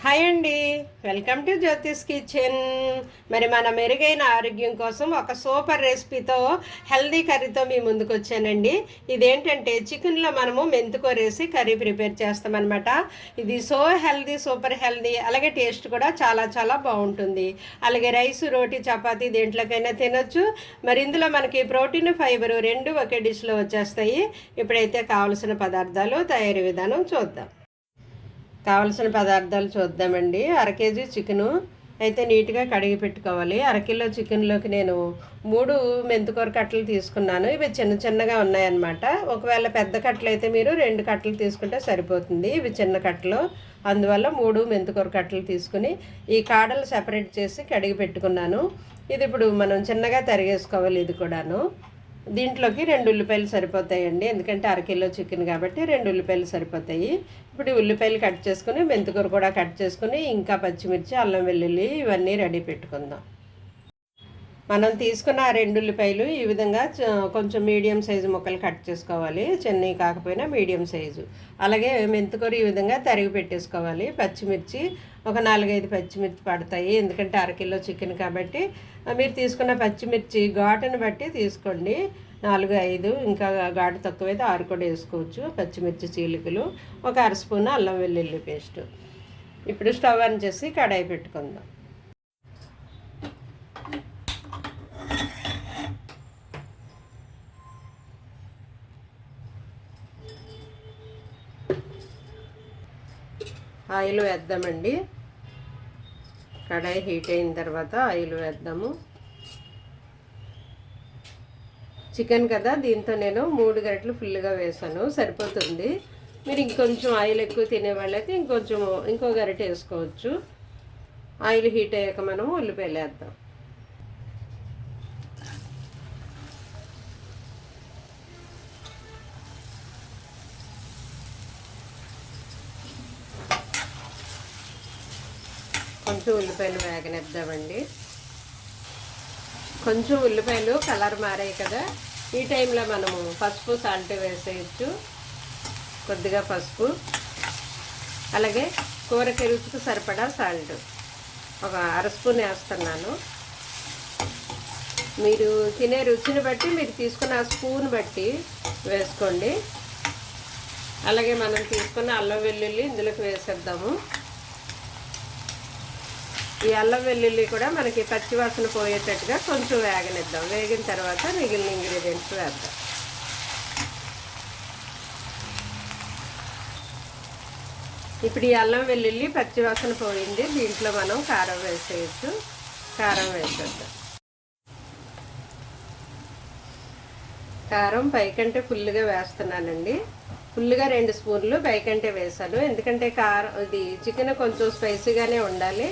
Hi అండి. Welcome to Jyothish kitchen. మరి మన మెరుగైన ఆరోగ్యం కోసం ఒక సూపర్ రెసిపీతో హెల్దీ కర్రీతో మీ ముందుకు వచ్చానండి. ఇదేంటంటే చికెన్లో మనము మెంతుకూరేసి కర్రీ ప్రిపేర్ చేస్తామన్నమాట. ఇది సో హెల్దీ సూపర్ హెల్దీ అలాగే టేస్ట్ కూడా చాలా చాలా బాగుంటుంది. అలాగే రైస్ రోటీ చపాతీ దేంట్లోకైనా తినొచ్చు. మరి ఇందులో మనకి ప్రోటీన్ ఫైబర్ రెండు ఒకే డిష్లో వచ్చేస్తాయి. ఇప్పుడైతే కావలసిన పదార్థాలు తయారీ విధానం చూద్దాం. కావలసిన పదార్థాలు చూద్దామండి. అర కేజీ చికెను అయితే నీట్గా కడిగి పెట్టుకోవాలి. అరకిలో చికెన్లోకి నేను మూడు మెంతుకూర కట్టలు తీసుకున్నాను. ఇవి చిన్న చిన్నగా ఉన్నాయన్నమాట. ఒకవేళ పెద్ద కట్టలు అయితే మీరు రెండు కట్టలు తీసుకుంటే సరిపోతుంది ఇవి చిన్న కట్టలు. అందువల్ల మూడు మెంతుకూర కట్టలు తీసుకుని ఈ కాడలు సెపరేట్ చేసి కడిగి పెట్టుకున్నాను. ఇది ఇప్పుడు మనం చిన్నగా తరిగేసుకోవాలి ఇది కూడాను. దీంట్లోకి రెండు ఉల్లిపాయలు సరిపోతాయండి. ఎందుకంటే అరకిలో చికెన్ కాబట్టి రెండు ఉల్లిపాయలు సరిపోతాయి. ఇప్పుడు ఉల్లిపాయలు కట్ చేసుకుని మెంతికూర కూడా కట్ చేసుకుని ఇంకా పచ్చిమిర్చి అల్లం వెల్లుల్లి ఇవన్నీ రెడీ పెట్టుకుందాం. మనం తీసుకున్న రెండు ఉల్లిపాయలు ఈ విధంగా కొంచెం మీడియం సైజు ముక్కలు కట్ చేసుకోవాలి. చిన్నవి కాకపోయినా మీడియం సైజు. అలాగే మెంతికూర ఈ విధంగా తరిగి పెట్టేసుకోవాలి. పచ్చిమిర్చి ఒక నాలుగైదు పచ్చిమిర్చి పడతాయి. ఎందుకంటే అరకిలో చికెన్ కాబట్టి మీరు తీసుకున్న పచ్చిమిర్చి ఘాటును బట్టి తీసుకోండి. నాలుగు ఐదు ఇంకా ఘాటు తక్కువైతే ఆరు కూడా వేసుకోవచ్చు. పచ్చిమిర్చి చీలికలు ఒక అర స్పూన్ అల్లం వెల్లుల్లి పేస్ట్. ఇప్పుడు స్టవ్ ఆన్ చేసి కడాయి పెట్టుకుందాం. ఆయిల్ వేద్దామండి. కడాయి హీట్ అయిన తర్వాత ఆయిల్ వేద్దాము. చికెన్ కదా దీంతో నేను మూడు గరిటలు ఫుల్గా వేసాను. సరిపోతుంది. మీరు ఇంకొంచెం ఆయిల్ ఎక్కువ తినేవాళ్ళైతే ఇంకొంచెం ఇంకో గరిట వేసుకోవచ్చు. ఆయిల్ హీట్ అయ్యాక మనం ఉల్లిపాయలు వేద్దాం. కొంచెం ఉల్లిపాయలు వేగనిద్దామండి. కొంచెం ఉల్లిపాయలు కలర్ మారాయి కదా. ఈ టైంలో మనము పసుపు సాల్ట్ వేసేయచ్చు. కొద్దిగా పసుపు. అలాగే కూరకి రుచికి సరిపడా సాల్ట్. ఒక అర స్పూన్ వేస్తున్నాను. మీరు తినే రుచిని బట్టి మీరు తీసుకున్న ఆ స్పూన్ బట్టి వేసుకోండి. అలాగే మనం తీసుకున్న అల్లం వెల్లుల్లి ఇందులోకి వేసేద్దాము. ఈ అల్లం వెల్లుల్లి కూడా మనకి పచ్చివాసన పోయేటట్టుగా కొంచెం వేగనిద్దాం. వేగిన తర్వాత మిగిలిన ఇంగ్రీడియంట్స్ వేద్దాం. ఇప్పుడు ఈ అల్లం వెల్లుల్లి పచ్చివాసన పోయింది. దీంట్లో మనం కారం వేసేయచ్చు. కారం వేసేద్దాం. కారం పైకంటే ఫుల్గా వేస్తున్నానండి. ఫుల్గా రెండు స్పూన్లు పైకంటే వేసాను. ఎందుకంటే కారం ఇది చికెన్ కొంచెం స్పైసీగానే ఉండాలి.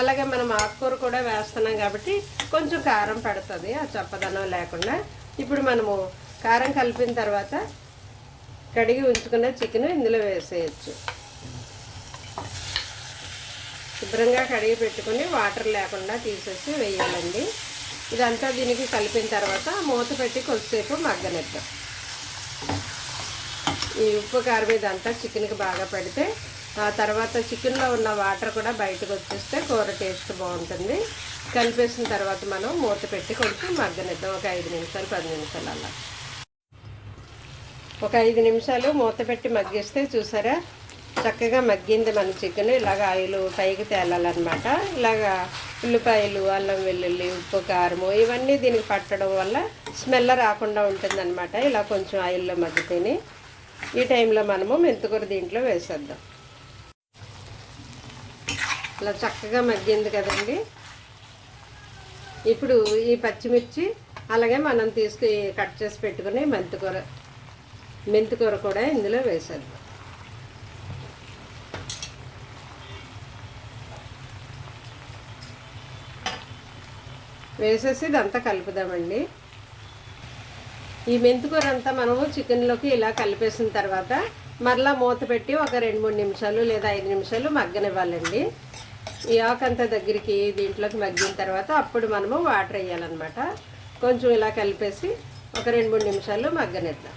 అలాగే మనం ఆకుకూర కూడా వేస్తున్నాం కాబట్టి కొంచెం కారం పడుతుంది ఆ చప్పదనం లేకుండా. ఇప్పుడు మనము కారం కలిపిన తర్వాత కడిగి ఉంచుకున్న చికెన్ ఇందులో వేసేయచ్చు. శుభ్రంగా కడిగి పెట్టుకుని వాటర్ లేకుండా తీసేసి వేయాలండి. ఇదంతా దీనికి కలిపిన తర్వాత మూత పెట్టి కొద్దిసేపు మగ్గనిద్దాం. ఈ ఉప్పు కారం ఇదంతా చికెన్కి బాగా పెడితే ఆ తర్వాత చికెన్లో ఉన్న వాటర్ కూడా బయటకు వచ్చేస్తే కూర టేస్ట్ బాగుంటుంది. కలిపేసిన తర్వాత మనం మూత పెట్టి కొంచెం మగ్గనిద్దాం. ఒక ఐదు నిమిషాలు పది నిమిషాలు అలా. ఒక ఐదు నిమిషాలు మూత పెట్టి మగ్గిస్తే చూసారా? చక్కగా మగ్గింది మన చికెన్ ఇలాగ ఆయిల్ పైకి తేలాలన్నమాట. ఇలాగ ఉల్లిపాయలు అల్లం వెల్లుల్లి ఉప్పు కారము ఇవన్నీ దీనికి పట్టడం వల్ల స్మెల్ రాకుండా ఉంటుందన్నమాట. ఇలా కొంచెం ఆయిల్లో మగ్గితేనే. ఈ టైంలో మనము మెంతుకూర దీంట్లో వేసేద్దాం. ఇలా చక్కగా మగ్గింది కదండి. ఇప్పుడు ఈ పచ్చిమిర్చి అలాగే మనం తీసుకు కట్ చేసి పెట్టుకుని మెంతికూర. మెంతికూర కూడా ఇందులో వేసేద్దాం. వేసేసి ఇదంతా కలుపుదామండి. ఈ మెంతికూర అంతా మనము చికెన్లోకి ఇలా కలిపేసిన తర్వాత మరలా మూత పెట్టి ఒక రెండు మూడు నిమిషాలు లేదా ఐదు నిమిషాలు మగ్గనివ్వాలండి. ఈ ఆకంతా దగ్గరికి దీంట్లోకి మగ్గిన తర్వాత అప్పుడు మనము వాటర్ వేయాలన్నమాట. కొంచెం ఇలా కలిపేసి ఒక రెండు మూడు నిమిషాలు మగ్గనిద్దాం.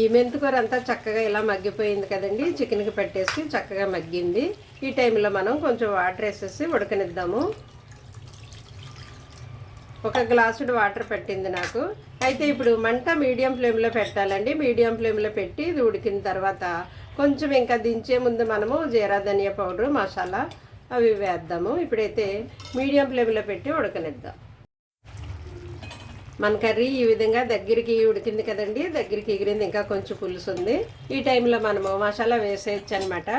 ఈ మెంతికూర అంతా చక్కగా ఇలా మగ్గిపోయింది కదండి. చికెన్కి పెట్టేసి చక్కగా మగ్గింది. ఈ టైంలో మనం కొంచెం వాటర్ వేసేసి ఉడకనిద్దాము. ఒక గ్లాసుడు వాటర్ పెట్టింది నాకు. అయితే ఇప్పుడు మంట మీడియం ఫ్లేమ్లో పెట్టాలండి. మీడియం ఫ్లేమ్లో పెట్టి ఇది ఉడికిన తర్వాత కొంచెం ఇంకా దించే ముందు మనము జీరా ధనియా పౌడర్ మసాలా అవి వేద్దాము. ఇప్పుడైతే మీడియం ఫ్లేమ్లో పెట్టి ఉడకనిద్దాం. మన కర్రీ ఈ విధంగా దగ్గరికి ఉడికింది కదండి. దగ్గరికి ఎగిరింది ఇంకా కొంచెం పులుసు ఉంది. ఈ టైంలో మనము మసాలా వేసేయచ్చు అనమాట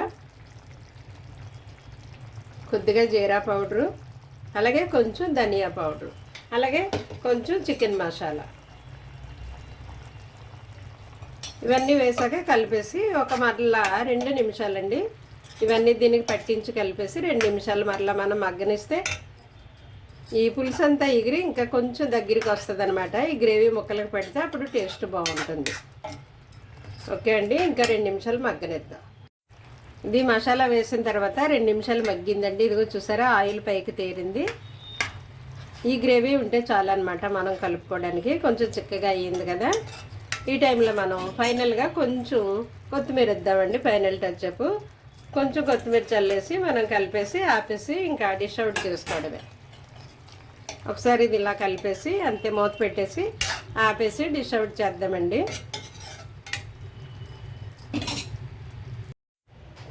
కొద్దిగా జీరా పౌడరు అలాగే కొంచెం ధనియా పౌడరు. అలాగే కొంచెం చికెన్ మసాలా. ఇవన్నీ వేసాక కలిపేసి ఒక మరలా రెండు నిమిషాలండి. ఇవన్నీ దీనికి పట్టించి కలిపేసి రెండు నిమిషాలు మరలా మనం మగ్గనిస్తే ఈ పులుసు అంతా ఎగిరి ఇంకా కొంచెం దగ్గరికి వస్తుంది అనమాట ఈ గ్రేవీ ముక్కలకు పెడితే అప్పుడు టేస్ట్ బాగుంటుంది. ఓకే అండి ఇంకా రెండు నిమిషాలు మగ్గనిద్దాం. ఇది మసాలా వేసిన తర్వాత రెండు నిమిషాలు మగ్గిందండి. ఇదిగో చూసారా ఆయిల్ పైకి తేరింది. ఈ గ్రేవీ ఉంటే చాలన్నమాట మనం కలుపుకోవడానికి. కొంచెం చిక్కగా అయ్యింది కదా. ఈ టైంలో మనం ఫైనల్గా కొంచెం కొత్తిమీర ఇద్దామండి ఫైనల్ టచ్అప్ కొంచెం కొత్తిమీర చల్లేసి మనం కలిపేసి ఆపేసి ఇంకా డిష్ అవుట్ చేసుకోవడమే. ఒకసారి ఇది ఇలా కలిపేసి అంతే మూత పెట్టేసి ఆపేసి డిష్ అవుట్ చేద్దామండి.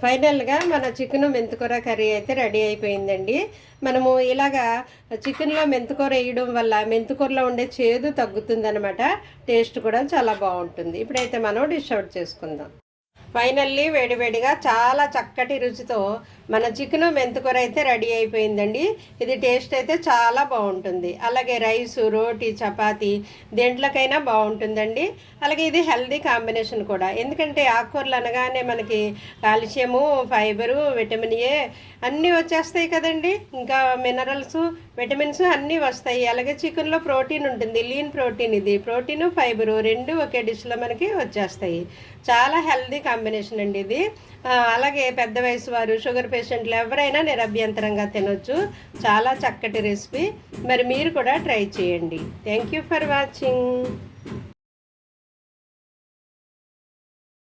ఫైనల్గా మన చికెన్ మెంతుకూర కర్రీ అయితే రెడీ అయిపోయిందండి. మనము ఇలాగా చికెన్లో మెంతుకూర వేయడం వల్ల మెంతికూరలో ఉండే చేదు తగ్గుతుందనమాట టేస్ట్ కూడా చాలా బాగుంటుంది. ఇప్పుడైతే మనం డిష్ అవుట్ చేసుకుందాం. ఫైనల్లీ వేడివేడిగా చాలా చక్కటి రుచితో మన చికెన్ మెంతుకూర అయితే రెడీ అయిపోయిందండి. ఇది టేస్ట్ అయితే చాలా బాగుంటుంది. అలాగే రైసు రోటీ చపాతి దేంట్లోకైనా బాగుంటుందండి. అలాగే ఇది హెల్దీ కాంబినేషన్ కూడా. ఎందుకంటే ఆకుకూరలు అనగానే మనకి కాల్షియము ఫైబరు విటమిన్ ఏ అన్నీ వచ్చేస్తాయి కదండి. ఇంకా మినరల్స్ విటమిన్స్ అన్నీ వస్తాయి. అలాగే చికెన్లో ప్రోటీన్ ఉంటుంది. లీన్ ప్రోటీన్ ఇది. ప్రోటీన్ ఫైబరు రెండు ఒకే డిష్లో మనకి వచ్చేస్తాయి. చాలా హెల్దీ కాంబినేషన్ అండి ఇది. అలాగే పెద్ద వయసు వారు షుగర్ పేషెంట్లు ఎవరైనా నిరభ్యంతరంగా తినొచ్చు. చాలా చక్కటి రెసిపీ. మరి మీరు కూడా ట్రై చేయండి. Thank you for watching